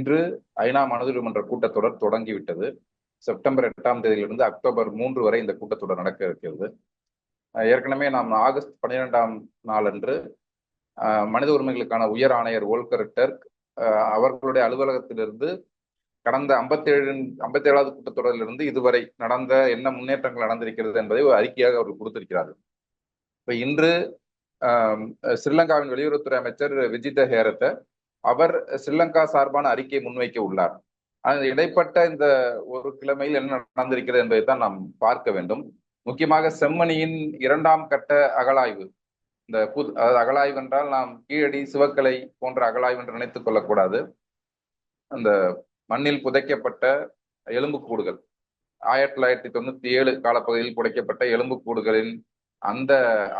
இன்று ஐநா மனித கூட்டத்தொடர் தொடங்கிவிட்டது. செப்டம்பர் எட்டாம் தேதியிலிருந்து அக்டோபர் மூன்று வரை இந்த கூட்டத்தொடர் நடக்க இருக்கிறது. ஏற்கனவே நாம் ஆகஸ்ட் பன்னிரெண்டாம் நாளன்று மனித உரிமைகளுக்கான உயர் ஆணையர் ஓல்கர் டர்க் அவர்களுடைய அலுவலகத்திலிருந்து கடந்த ஐம்பத்தேழு ஐம்பத்தேழாவது கூட்டத்தொடரிலிருந்து இதுவரை நடந்த என்ன முன்னேற்றங்கள் நடந்திருக்கிறது என்பதை ஒரு அறிக்கையாக அவர்கள் கொடுத்திருக்கிறார்கள். இப்போ இன்று ஸ்ரீலங்காவின் வெளியுறவுத்துறை அமைச்சர் விஜித ஹேரத்தை அவர் ஸ்ரீலங்கா சார்பான அறிக்கையை முன்வைக்க உள்ளார். ஆனால் இடைப்பட்ட இந்த ஒரு கிழமையில் என்ன நடந்திருக்கிறது என்பதை தான் நாம் பார்க்க வேண்டும். முக்கியமாக செம்மணியின் இரண்டாம் கட்ட அகலாய்வு. இந்த புது அதாவது அகலாய்வு என்றால் நாம் கீழடி சிவக்கலை போன்ற அகலாய்வு என்று நினைத்துக் கொள்ளக்கூடாது. அந்த மண்ணில் புதைக்கப்பட்ட எலும்புக்கூடுகள் ஆயிரத்தி தொள்ளாயிரத்தி தொண்ணூத்தி ஏழு காலப்பகுதியில் புதைக்கப்பட்ட எலும்புக்கூடுகளின் அந்த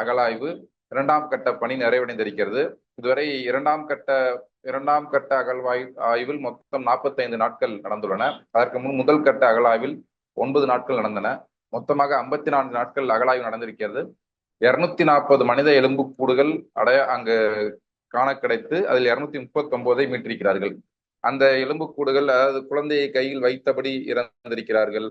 அகலாய்வு இரண்டாம் கட்ட பணி நிறைவடைந்திருக்கிறது. இதுவரை இரண்டாம் கட்ட இரண்டாம் கட்ட அகழ்வாய் ஆய்வில் மொத்தம் நாற்பத்தைந்து நாட்கள் நடந்துள்ளன. அதற்கு முன் முதல் கட்ட அகழாய்வில் ஒன்பது நாட்கள் நடந்தன. மொத்தமாக ஐம்பத்தி நான்கு நாட்கள் அகழாய்வு நடந்திருக்கிறது. இருநூத்தி நாற்பது மனித எலும்புக்கூடுகள் அடைய அங்கு காண கிடைத்து அதில் இருநூத்தி முப்பத்தி ஒன்பதை மீட்டிருக்கிறார்கள். அந்த எலும்புக்கூடுகள் அதாவது குழந்தையை கையில் வைத்தபடி இறந்திருக்கிறார்கள்.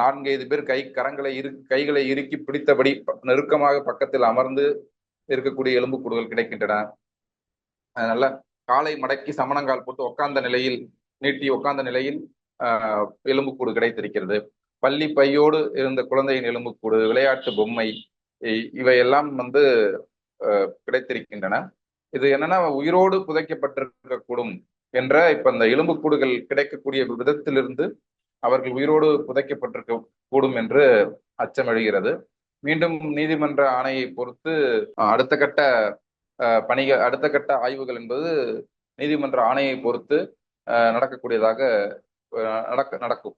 நான்கைந்து பேர் கை கரங்களை இரு கைகளை இறுக்கி பிடித்தபடி நெருக்கமாக பக்கத்தில் அமர்ந்து இருக்கக்கூடிய எலும்புக்கூடுகள் கிடைக்கின்றன. நல்ல காலை மடக்கி சமணங்கால் போட்டு உட்கார்ந்த நிலையில் நீட்டி உட்கார்ந்த நிலையில் எலும்புக்கூடு கிடைத்திருக்கிறது. பள்ளி பையோடு இருந்த குழந்தையின் எலும்புக்கூடு விளையாட்டு பொம்மை இவையெல்லாம் வந்து கிடைத்திருக்கின்றன. இது என்னன்னா உயிரோடு புதைக்கப்பட்டிருக்கக்கூடும் என்ற இப்ப இந்த எலும்புக்கூடுகள் கிடைக்கக்கூடிய விதத்திலிருந்து அவர்கள் உயிரோடு புதைக்கப்பட்டிருக்க கூடும் என்று அச்சம் எழுகிறது மீண்டும் நீதிமன்ற ஆணையை பொறுத்து அடுத்த கட்ட பணிகள் அடுத்த கட்ட ஆய்வுகள் என்பது நீதிமன்ற ஆணையை பொறுத்து நடக்கக்கூடியதாக நடக்க நடக்கும்.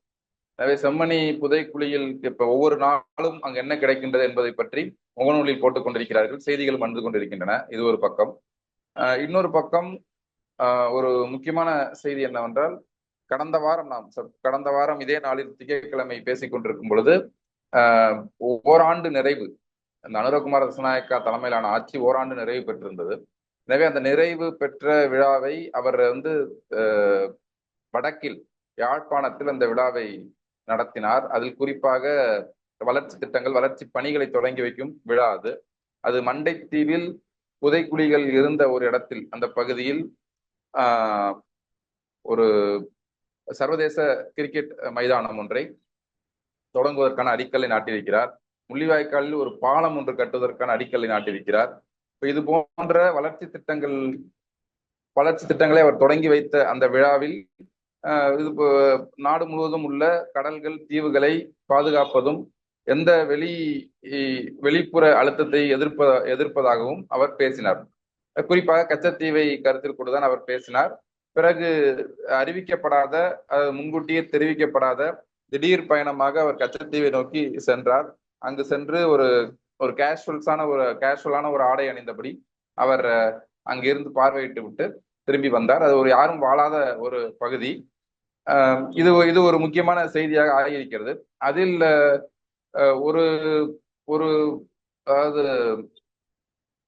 எனவே செம்மணி புதைக்குழியில் இப்ப ஒவ்வொரு நாளும் அங்கு என்ன கிடைக்கின்றது என்பதை பற்றி முகநூலில் போட்டுக் கொண்டிருக்கிறார்கள் செய்திகள் வந்து கொண்டிருக்கின்றன. இது ஒரு பக்கம். இன்னொரு பக்கம் ஒரு முக்கியமான செய்தி என்னவென்றால் கடந்த வாரம் நாம் கடந்த வாரம் இதே நாளில் திங்கட்கிழமை பேசிக் கொண்டிருக்கும் பொழுது ஓராண்டு நிறைவு அந்த அனுரகுமார தசநாயக்கா தலைமையிலான ஆட்சி ஓராண்டு நிறைவு பெற்றிருந்தது. எனவே அந்த நிறைவு பெற்ற விழாவை அவர் வந்து வடக்கில் யாழ்ப்பாணத்தில் அந்த விழாவை நடத்தினார். அதில் குறிப்பாக வளர்ச்சி திட்டங்கள் வளர்ச்சி பணிகளை தொடங்கி வைக்கும் விழா அது. அது மண்டைத்தீவில் புதைக்குழிகள் இருந்த ஒரு இடத்தில் அந்த பகுதியில் ஒரு சர்வதேச கிரிக்கெட் மைதானம் ஒன்றை தொடங்குவதற்கான அடிக்கலை நாட்டியிருக்கிறார் முள்ளிவாய்க்காலில் ஒரு பாலம் ஒன்று கட்டுவதற்கான அடிக்கல்லை நாட்டியிருக்கிறார். இப்போ இது போன்ற வளர்ச்சி திட்டங்கள் வளர்ச்சி திட்டங்களை அவர் தொடங்கி வைத்த அந்த விழாவில் இது நாடு முழுவதும் உள்ள கடல்கள் தீவுகளை பாதுகாப்பதும் எந்த வெளி வெளிப்புற அழுத்தத்தை எதிர்ப்ப எதிர்ப்பதாகவும் அவர் பேசினார். குறிப்பாக கச்சத்தீவை கருத்தில் கொண்டுதான் அவர் பேசினார். பிறகு அறிவிக்கப்படாத முன்கூட்டியே தெரிவிக்கப்படாத திடீர் பயணமாக அவர் கச்சத்தீவை நோக்கி சென்றார். அங்கு சென்று ஒரு ஒரு கேஷுவல்ஸான ஒரு கேஷுவலான ஒரு ஆடை அணிந்தபடி அவர் அங்கிருந்து பார்வையிட்டு விட்டு திரும்பி வந்தார். அது ஒரு யாரும் வாழாத ஒரு பகுதி. இது இது ஒரு முக்கியமான செய்தியாக ஆகியிருக்கிறது. அதில் ஒரு ஒரு அதாவது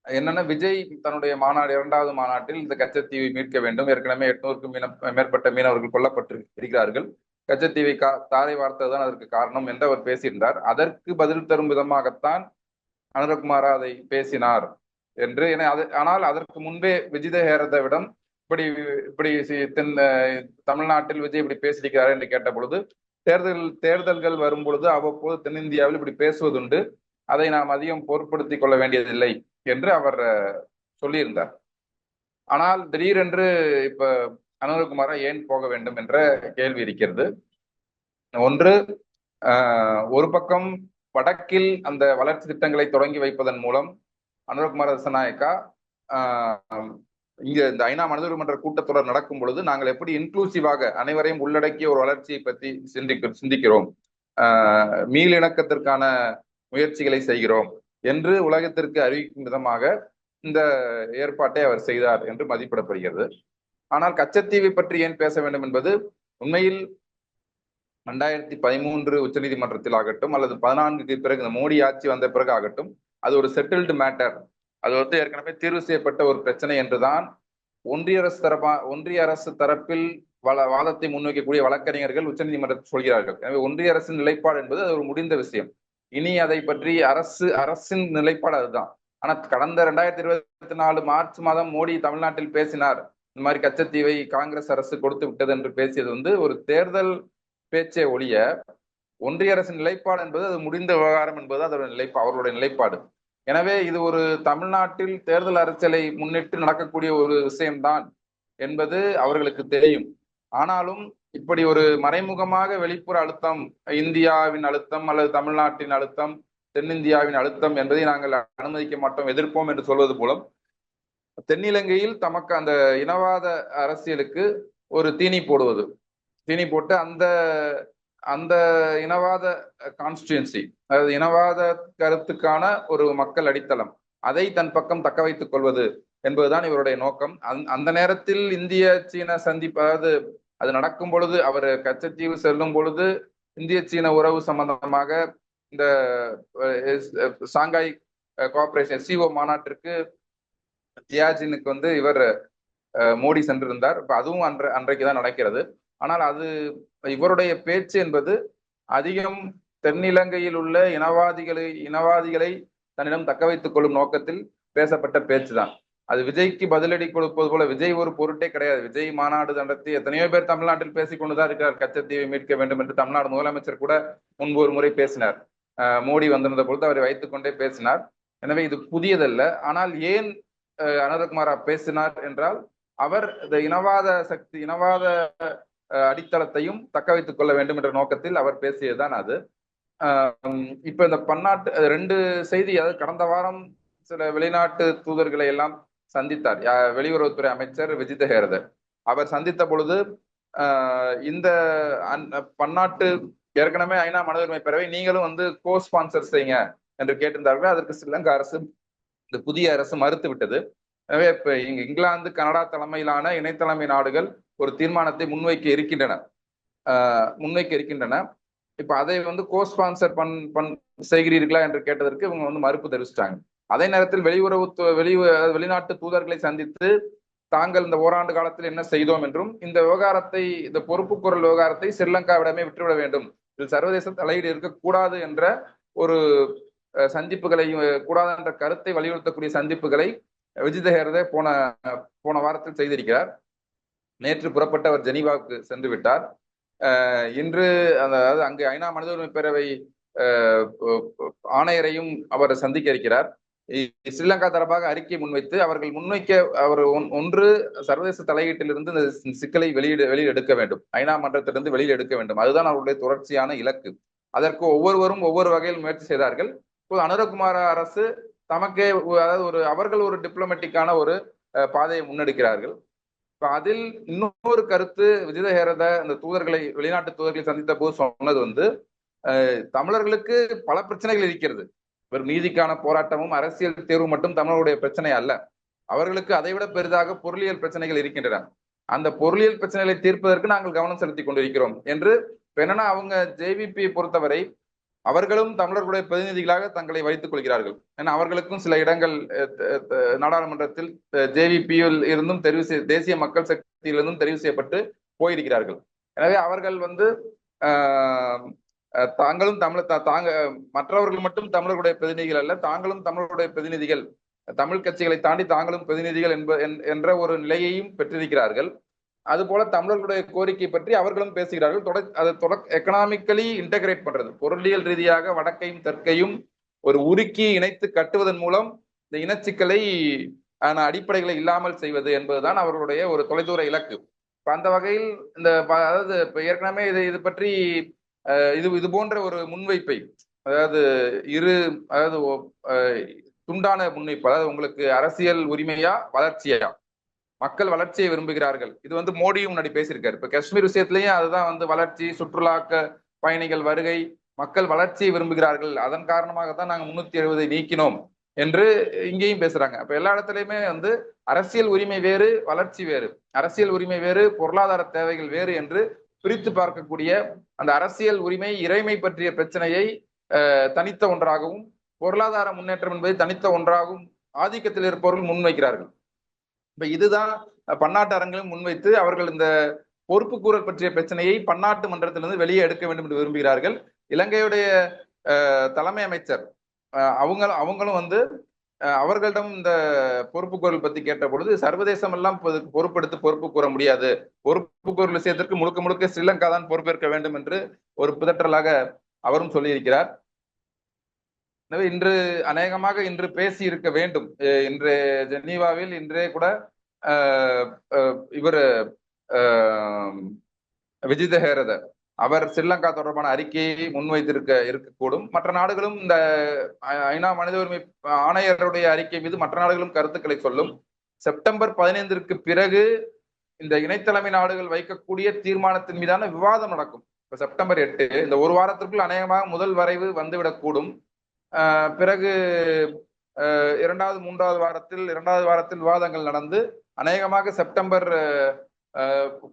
என்னன்னா விஜய் தன்னுடைய மாநாடு இரண்டாவது மாநாட்டில் இந்த கச்சத்தீவை மீட்க வேண்டும். ஏற்கனவே எட்நூறுக்கும் மீன மேற்பட்ட மீனவர்கள் கொல்லப்பட்டு இருக்கிறார்கள் கச்சத்தீவை கா தாரை வார்த்ததுதான் அதற்கு காரணம் என்று அவர் பேசியிருந்தார். அதற்கு பதில் தரும் விதமாகத்தான் அனுரகுமாரா அதை பேசினார் என்று. என அது ஆனால் அதற்கு முன்பே விஜித ஹேரதவிடம் இப்படி இப்படி தென் தமிழ்நாட்டில் விஜய் இப்படி பேசியிருக்கிறார் என்று கேட்ட பொழுது தேர்தல் தேர்தல்கள் வரும் பொழுது அவ்வப்போது தென்னிந்தியாவில் இப்படி பேசுவதுண்டு. அதை நாம் அதிகம் பொருட்படுத்திக் கொள்ள வேண்டியதில்லை என்று அவர் சொல்லியிருந்தார். ஆனால் திடீரென்று இப்ப அனந்தகுமாரா ஏன் போக வேண்டும் என்ற கேள்வி இருக்கிறது. ஒன்று ஒரு பக்கம் வடக்கில் அந்த வளர்ச்சி திட்டங்களை தொடங்கி வைப்பதன் மூலம் அனுரகுமார தசநாயக்கா இங்க இந்த ஐநா மனித மன்ற கூட்டத்தொடர் நடக்கும் பொழுது நாங்கள் எப்படி இன்க்ளூசிவாக அனைவரையும் உள்ளடக்கிய ஒரு வளர்ச்சியை பற்றி சிந்திக்க சிந்திக்கிறோம். மீளிணக்கத்திற்கான முயற்சிகளை செய்கிறோம் என்று உலகத்திற்கு அறிவிக்கும் விதமாக இந்த ஏற்பாட்டை அவர் செய்தார் என்று மதிப்பிடப்படுகிறது. ஆனால் கச்சத்தீவை பற்றி ஏன் பேச வேண்டும் என்பது உண்மையில் ரெண்டாயிரத்தி பதிமூன்று உச்சநீதிமன்றத்தில் ஆகட்டும் அல்லது பதினான்குக்கு பிறகு இந்த மோடி ஆட்சி வந்த பிறகு ஆகட்டும் அது ஒரு செட்டில்டு மேட்டர் அது வந்து ஏற்கனவே தீர்வு செய்யப்பட்ட ஒரு பிரச்சனை என்றுதான் ஒன்றிய அரசு தரப்பா ஒன்றிய அரசு தரப்பில் வள வாதத்தை முன்வைக்கக்கூடிய வழக்கறிஞர்கள் உச்சநீதிமன்றத்தில் சொல்கிறார்கள். எனவே ஒன்றிய அரசின் நிலைப்பாடு என்பது அது ஒரு முடிந்த விஷயம். இனி அதை பற்றி அரசு அரசின் நிலைப்பாடு அதுதான். ஆனா கடந்த ரெண்டாயிரத்தி இருபத்தி நாலு மார்ச் மாதம் மோடி தமிழ்நாட்டில் பேசினார். இந்த மாதிரி கச்சத்தீவை காங்கிரஸ் அரசு கொடுத்து விட்டது என்று பேசியது வந்து ஒரு தேர்தல் பேச்சை ஒழிய ஒன்றிய அரசின் நிலைப்பாடு என்பது அது முடிந்த விவகாரம் என்பது அதோட நிலைப்பா அவர்களுடைய நிலைப்பாடு. எனவே இது ஒரு தமிழ்நாட்டில் தேர்தல் அரசியலை முன்னிட்டு நடக்கக்கூடிய ஒரு விஷயம்தான் என்பது அவர்களுக்கு தெரியும். ஆனாலும் இப்படி ஒரு மறைமுகமாக வெளிப்புற அழுத்தம் இந்தியாவின் அழுத்தம் அல்லது தமிழ்நாட்டின் அழுத்தம் தென்னிந்தியாவின் அழுத்தம் என்பதை நாங்கள் அனுமதிக்க மாட்டோம் எதிர்ப்போம் என்று சொல்வது மூலம் தென்னிலங்கையில் தமக்கு அந்த இனவாத அரசியலுக்கு ஒரு தீனி போடுவது. தீனி போட்டு அந்த அந்த இனவாத கான்ஸ்டியூன்சி அதாவது இனவாத கருத்துக்கான ஒரு மக்கள் அடித்தளம் அதை தன் பக்கம் தக்க வைத்துக் கொள்வது என்பதுதான் இவருடைய நோக்கம். அந்த நேரத்தில் இந்திய சீன சந்திப்பு அதாவது அது நடக்கும் பொழுது அவர் கச்சத்தீவு செல்லும் பொழுது இந்திய சீன உறவு சம்பந்தமாக இந்த சாங்காய் கோஆபரேஷன் சிஓ மாநாட்டிற்கு தியாஜினுக்கு வந்து இவர் மோடி சென்றிருந்தார். இப்போ அதுவும் அன்ற அன்றைக்கு தான் நடக்கிறது. ஆனால் அது இவருடைய பேச்சு என்பது அதிகம் தென்னிலங்கையில் உள்ள இனவாதிகளை இனவாதிகளை தன்னிடம் தக்க வைத்துக் கொள்ளும் நோக்கத்தில் பேசப்பட்ட பேச்சு தான் அது விஜய்க்கு பதிலடி கொடுப்பது போல விஜய் ஒரு பொருட்டே கிடையாது. விஜய் மாநாடு நடத்தி எத்தனையோ பேர் தமிழ்நாட்டில் பேசிக்கொண்டுதான் இருக்கிறார். கச்சத்தீவை மீட்க வேண்டும் என்று தமிழ்நாடு முதலமைச்சர் கூட முன்பு ஒரு முறை பேசினார். மோடி வந்திருந்த பொழுது அவரை வைத்துக்கொண்டே பேசினார். எனவே இது புதியதல்ல. ஆனால் ஏன் அனந்தகுமாரா பேசினார் என்றால் அவர் இந்த இனவாத சக்தி இனவாத அடித்தளத்தையும் தக்க வைத்துக் கொள்ள வேண்டும் என்ற நோக்கத்தில் அவர் பேசியதுதான் அது. இப்ப இந்த பன்னாட்டு ரெண்டு செய்தி அதாவது கடந்த வாரம் சில வெளிநாட்டு தூதர்களை எல்லாம் சந்தித்தார். வெளியுறவுத்துறை அமைச்சர் விஜித ஹேரதர். அவர் சந்தித்த பொழுது இந்த பன்னாட்டு ஏற்கனவே ஐநா மனித உரிமை பேரவை நீங்களும் வந்து கோ ஸ்பான்சர் செய்யுங்க என்று கேட்டிருந்தார்கள். அதற்கு ஸ்ரீலங்கா அரசு இந்த புதிய அரசு மறுத்து விட்டது எனவே இங்க இங்கிலாந்து கனடா தலைமையிலான இணைத்தலைமை நாடுகள் ஒரு தீர்மானத்தை முன்வைக்க இருக்கின்றன. முன்வைக்க இருக்கின்றன. இப்ப அதை வந்து கோ ஸ்பான்சர் பண் பண் செய்கிறீர்களா என்று கேட்டதற்கு இவங்க வந்து மறுப்பு தெரிவிச்சிட்டாங்க. அதே நேரத்தில் வெளியுறவு வெளி வெளிநாட்டு தூதர்களை சந்தித்து தாங்கள் இந்த ஓராண்டு காலத்தில் என்ன செய்தோம் என்றும் இந்த விவகாரத்தை இந்த பொறுப்பு குரல் விவகாரத்தை ஸ்ரீலங்காவிடமே விட்டுவிட வேண்டும். இதில் சர்வதேச தலையீடு இருக்கக்கூடாது என்ற ஒரு சந்திப்புகளை கூடாது என்ற கருத்தை வலியுறுத்தக்கூடிய சந்திப்புகளை விஜித ஹேரதே போன போன வாரத்தில் செய்திருக்கிறார். நேற்று புறப்பட்ட அவர் ஜெனீவாவுக்கு சென்று விட்டார். இன்று அதாவது அங்கு ஐநா மனித உரிமை பேரவை ஆணையரையும் அவர் சந்திக்க இருக்கிறார். ஸ்ரீலங்கா தரப்பாக அறிக்கை முன்வைத்து அவர்கள் முன்வைக்க அவர் ஒன்று சர்வதேச தலையீட்டிலிருந்து இந்த சிக்கலை வெளியிட வெளியில் எடுக்க வேண்டும். ஐநா மன்றத்திலிருந்து வெளியில் எடுக்க வேண்டும். அதுதான் அவருடைய தொடர்ச்சியான இலக்கு. அதற்கு ஒவ்வொருவரும் ஒவ்வொரு வகையில் முயற்சி செய்தார்கள். இப்போது அனுரகுமார அரசு தமக்கே அதாவது ஒரு அவர்கள் ஒரு டிப்ளமேட்டிக்கான ஒரு பாதையை முன்னெடுக்கிறார்கள். இப்போ அதில் இன்னொரு கருத்து விஜித ஹேரத இந்த தூதர்களை வெளிநாட்டு தூதர்களை சந்தித்த போது சொன்னது வந்து தமிழர்களுக்கு பல பிரச்சனைகள் இருக்கிறது. வெறும் நீதிக்கான போராட்டமும் அரசியல் தேர்வு மட்டும் தமிழருடைய பிரச்சனை அல்ல. அவர்களுக்கு அதைவிட பெரிதாக பொருளியல் பிரச்சனைகள் இருக்கின்றன. அந்த பொருளியல் பிரச்சனைகளை தீர்ப்பதற்கு நாங்கள் கவனம் செலுத்தி கொண்டிருக்கிறோம் என்று என்னன்னா அவங்க ஜேவிபியை பொறுத்தவரை அவர்களும் தமிழர்களுடைய பிரதிநிதிகளாக தங்களை வைத்துக் கொள்கிறார்கள். ஏன்னா அவர்களுக்கும் சில இடங்கள் நாடாளுமன்றத்தில் ஜேவிபியில் இருந்தும் தெரிவு செய்ய தேசிய மக்கள் சக்தியிலிருந்தும் தெரிவு செய்யப்பட்டு போயிருக்கிறார்கள். எனவே அவர்கள் வந்து தாங்களும் தமிழ் தாங்க மற்றவர்கள் மட்டும் தமிழர்களுடைய பிரதிநிதிகள் அல்ல தாங்களும் தமிழர்களுடைய பிரதிநிதிகள். தமிழ் கட்சிகளை தாண்டி தாங்களும் பிரதிநிதிகள் என்ப என்ற ஒரு நிலையையும் பெற்றிருக்கிறார்கள். அதுபோல தமிழர்களுடைய கோரிக்கை பற்றி அவர்களும் பேசுகிறார்கள். தொட அதை தொட எக்கனாமிக்கலி இன்டகிரேட் பண்றது. பொருளியல் ரீதியாக வடக்கையும் தெற்கையும் ஒரு உருக்கி இணைத்து கட்டுவதன் மூலம் இந்த இனச்சிக்கலை அடிப்படைகளை இல்லாமல் செய்வது என்பதுதான் அவர்களுடைய ஒரு தொலைதூர இலக்கு. இப்ப அந்த வகையில் இந்த அதாவது இப்ப ஏற்கனவே இது இது பற்றி இது இது போன்ற ஒரு முன்வைப்பை அதாவது இரு அதாவது துண்டான முன்வைப்பு அதாவது உங்களுக்கு அரசியல் உரிமையா வளர்ச்சியா? மக்கள் வளர்ச்சியை விரும்புகிறார்கள். இது வந்து மோடியும் முன்னாடி பேசியிருக்காரு. இப்ப காஷ்மீர் விஷயத்திலயும் அதுதான் வந்து வளர்ச்சி சுற்றுலாக்க பயணிகள் வருகை மக்கள் வளர்ச்சியை விரும்புகிறார்கள். அதன் காரணமாக தான் நாங்கள் முன்னூத்தி எழுபதை நீக்கினோம் என்று இங்கேயும் பேசுறாங்க. அப்ப எல்லா இடத்துலயுமே வந்து அரசியல் உரிமை வேறு வளர்ச்சி வேறு. அரசியல் உரிமை வேறு பொருளாதார தேவைகள் வேறு என்று பிரித்து பார்க்கக்கூடிய அந்த அரசியல் உரிமை இறைமை பற்றிய பிரச்சனையை தனித்த ஒன்றாகவும் பொருளாதார முன்னேற்றம் என்பதை தனித்த ஒன்றாகவும் ஆதிக்கத்தில் இருப்பவர்கள் முன்வைக்கிறார்கள். இப்ப இதுதான் பன்னாட்டு அரங்கிலும் முன்வைத்து அவர்கள் இந்த பொறுப்பு கூறல் பற்றிய பிரச்சனையை பன்னாட்டு மன்றத்திலிருந்து வெளியே எடுக்க வேண்டும் என்று விரும்புகிறார்கள். இலங்கையுடைய தலைமை அமைச்சர் அவங்க அவங்களும் வந்து அவர்களிடம் இந்த பொறுப்பு குரல் பத்தி கேட்ட பொழுது சர்வதேசம் எல்லாம் பொறுப்பெடுத்து பொறுப்பு கூற முடியாது. பொறுப்பு குரல் விஷயத்திற்கு முழுக்க முழுக்க ஸ்ரீலங்கா தான் பொறுப்பேற்க வேண்டும் என்று ஒரு புதற்றலாக அவரும் சொல்லியிருக்கிறார். எனவே இன்று அநேகமாக இன்று பேசி இருக்க வேண்டும். இன்று ஜெனீவாவில் இன்றே கூட இவர் விஜித ஹேரத அவர் ஸ்ரீலங்கா தொடர்பான அறிக்கையை முன்வைத்திருக்க இருக்கக்கூடும். மற்ற நாடுகளும் இந்த ஐநா மனித உரிமை ஆணையருடைய அறிக்கை மீது மற்ற நாடுகளும் கருத்துக்களை சொல்லும். செப்டம்பர் பதினைந்திற்கு பிறகு இந்த இணைத்தலைமை நாடுகள் வைக்கக்கூடிய தீர்மானத்தின் மீதான விவாதம் நடக்கும். இப்ப செப்டம்பர் எட்டு இந்த ஒரு வாரத்திற்குள் அநேகமாக முதல் வரைவு வந்துவிடக்கூடும். பிறகு இரண்டாவது மூன்றாவது வாரத்தில் இரண்டாவது வாரத்தில் விவாதங்கள் நடந்து அநேகமாக செப்டம்பர்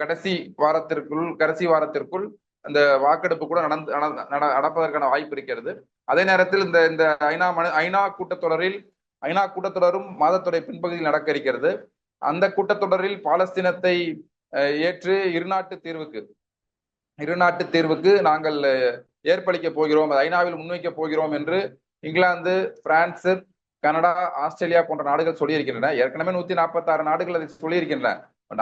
கடைசி வாரத்திற்குள் கடைசி வாரத்திற்குள் அந்த வாக்கெடுப்பு கூட நடந்து நடப்பதற்கான வாய்ப்பு இருக்கிறது. அதே நேரத்தில் இந்த இந்த ஐநா மனு ஐநா கூட்டத்தொடரில் ஐநா கூட்டத்தொடரும் மாதத்துடைய பின்பகுதியில் நடக்க இருக்கிறது. அந்த கூட்டத்தொடரில் பாலஸ்தீனத்தை ஏற்று இருநாட்டு தீர்வுக்கு இருநாட்டு தீர்வுக்கு நாங்கள் ஏற்பளிக்க போகிறோம் ஐநாவில் முன்வைக்க போகிறோம் என்று இங்கிலாந்து பிரான்ஸ் கனடா ஆஸ்திரேலியா போன்ற நாடுகள் சொல்லியிருக்கின்றன. ஏற்கனவே நூத்தி நாற்பத்தி ஆறு நாடுகள் அதை சொல்லியிருக்கின்றன.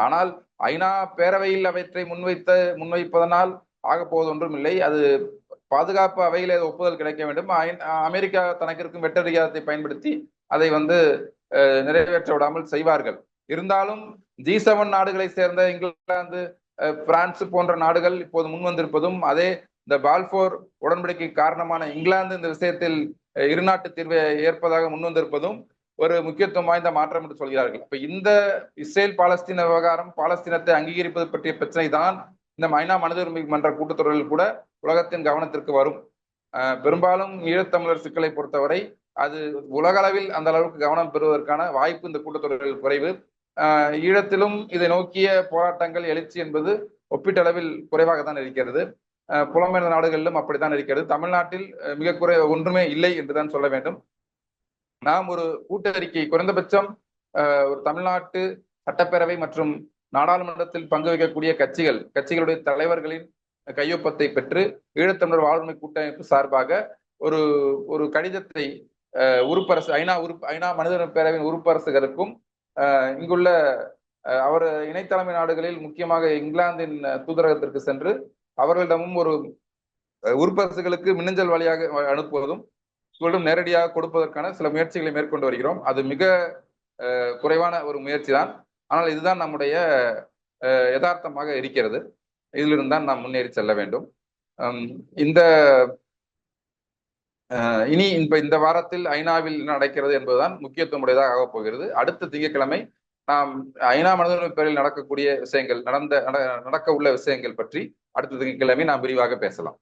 ஆனால் ஐநா பேரவையில் அவற்றை முன்வைத்த முன்வைப்பதனால் ஆகப்போவது ஒன்றும் இல்லை. அது பாதுகாப்பு அவையில் ஒப்புதல் கிடைக்க வேண்டும். அமெரிக்கா தனக்கு இருக்கும் வெட்டரிகாரத்தை பயன்படுத்தி அதை வந்து நிறைவேற்ற விடாமல் செய்வார்கள். இருந்தாலும் ஜி செவன் நாடுகளை சேர்ந்த இங்கிலாந்து பிரான்ஸ் போன்ற நாடுகள் இப்போது முன் வந்திருப்பதும் அதே இந்த பால்போர் உடன்படிக்கை காரணமான இங்கிலாந்து இந்த விஷயத்தில் இருநாட்டு தீர்வை ஏற்பதாக முன்வந்திருப்பதும் ஒரு முக்கியத்துவம் வாய்ந்த மாற்றம் என்று சொல்கிறார்கள். இப்ப இந்த இஸ்ரேல் பாலஸ்தீன விவகாரம் பாலஸ்தீனத்தை அங்கீகரிப்பது பற்றிய பிரச்சனை தான் இந்த ஐநா மனித உரிமை மன்ற கூட்டத்தொடரில் கூட உலகத்தின் கவனத்திற்கு வரும். பெரும்பாலும் ஈழத்தமிழர் சிக்கலை பொறுத்தவரை அது உலக அளவில் அந்த அளவுக்கு கவனம் பெறுவதற்கான வாய்ப்பு இந்த கூட்டத்தொடரில் குறைவு. ஈழத்திலும் இதை நோக்கிய போராட்டங்கள் எழுச்சி என்பது ஒப்பீட்டளவில் குறைவாக தான் இருக்கிறது. புலம்பெயர்ந்த நாடுகளிலும் அப்படித்தான் இருக்கிறது. தமிழ்நாட்டில் மிக குறை ஒன்றுமே இல்லை என்றுதான் சொல்ல வேண்டும். நாம் ஒரு கூட்டறிக்கை குறைந்தபட்சம் ஒரு தமிழ்நாட்டு சட்டப்பேரவை மற்றும் நாடாளுமன்றத்தில் பங்கு வைக்கக்கூடிய கட்சிகள் கட்சிகளுடைய தலைவர்களின் கையொப்பத்தை பெற்று ஈழத்தமிழர் வாழ்வுமை கூட்டமைப்பு சார்பாக ஒரு ஒரு கடிதத்தை உறுப்பரசு ஐநா உறுப்பு ஐநா மனித பேரவையின் உறுப்பரசுகளுக்கும் இங்குள்ள அவர் இணைத்தலைமை நாடுகளில் முக்கியமாக இங்கிலாந்தின் தூதரகத்திற்கு சென்று அவர்களிடமும் ஒரு உறுப்பரசுகளுக்கு மின்னஞ்சல் வழியாக அனுப்புவதும் இவர்களிடம் நேரடியாக கொடுப்பதற்கான சில முயற்சிகளை மேற்கொண்டு வருகிறோம். அது மிக குறைவான ஒரு முயற்சி தான் ஆனால் இதுதான் நம்முடைய யதார்த்தமாக இருக்கிறது. இதிலிருந்து தான் நாம் முன்னேறி செல்ல வேண்டும். இந்த இனி இப்ப இந்த வாரத்தில் ஐநாவில் என்ன நடக்கிறது என்பதுதான் முக்கியத்துவம் உடையதாக ஆகப் போகிறது. அடுத்த திங்கட்கிழமை நாம் ஐநா மனித பேரில் நடக்கக்கூடிய விஷயங்கள் நடந்த நடக்க உள்ள விஷயங்கள் பற்றி அடுத்த திங்கட்கிழமை நாம் விரிவாக பேசலாம்.